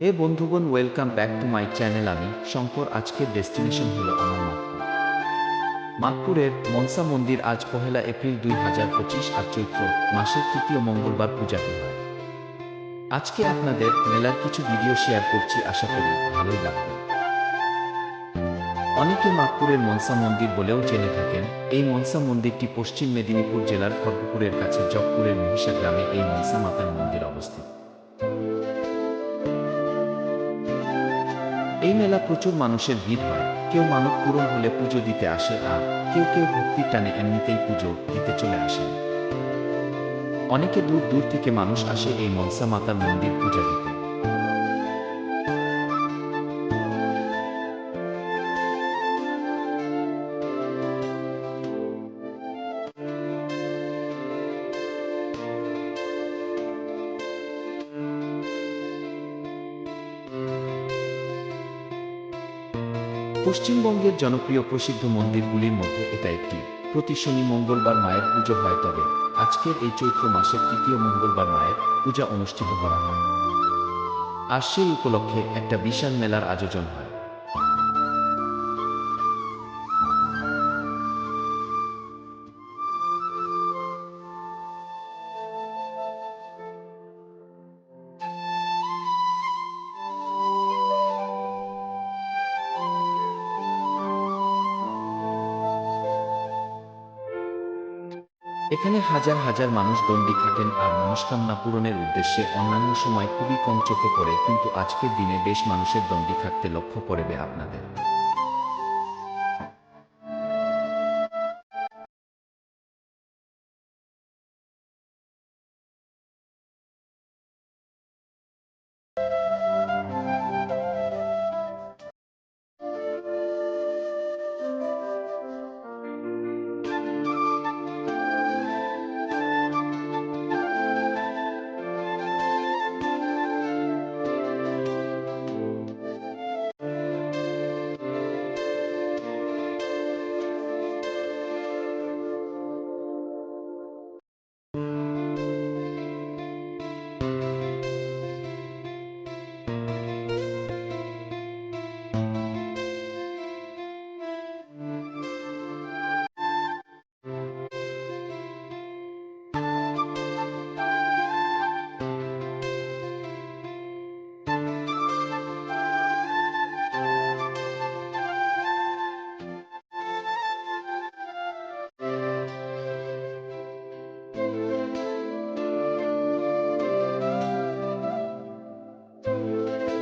হে বন্ধুগণ welcome back to my channel আমি শঙ্কর, আজকের ডেস্টিনেশন হলো নাগপুর নাগপুরের মনসা মন্দির আজ পহেলা এপ্রিল দুই হাজার পঁচিশ আর চৈত্র মাসের তৃতীয় মঙ্গলবার হয়। আজকে আপনাদের মেলার কিছু ভিডিও শেয়ার করছি, আশা করি ভালোই লাগবে। অনেকে নাগপুরের মনসা মন্দির বলেও জেনে থাকেন, এই মনসা মন্দিরটি পশ্চিম মেদিনীপুর জেলার খড়গপুরের কাছে, জগপুরের মহিষা গ্রামে এই মনসা মাতার মন্দির অবস্থিত। এই মেলা প্রচুর মানুষের ভিড় হয়। কেউ মানব পূরণ হলে পুজো দিতে আসে আর কেউ কেউ ভক্তির টানে এমনিতেই পুজো দিতে চলে আসে। অনেকে দূর দূর থেকে মানুষ আসে এই মনসা মাতার মন্দির পূজা দিতে। পশ্চিমবঙ্গের জনপ্রিয় প্রসিদ্ধ মন্দিরগুলির মধ্যে এটা একটি। প্রতি শনি, মঙ্গলবার মায়ের পুজো হয়, তবে আজকের এই চৈত্র মাসের তৃতীয় মঙ্গলবার মায়ের পূজা অনুষ্ঠিত করা হয়। আর সেই উপলক্ষে একটা বিশাল মেলার আয়োজন হয়। এখানে হাজার হাজার মানুষ দণ্ডি খাটেন আর মনস্কামনা পূরণের উদ্দেশ্যে অন্যান্য সময় খুবই কম চোখে পড়ে, কিন্তু আজকের দিনে বেশ মানুষের দণ্ডি থাকতে লক্ষ্য করবে আপনাদের।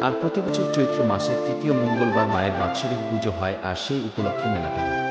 আর প্রতি বছর চৈত্র মাসের তৃতীয় মঙ্গলবার মায়ের বাৎসরিক পুজো হয় আর সেই উপলক্ষে মেলাটা হয়।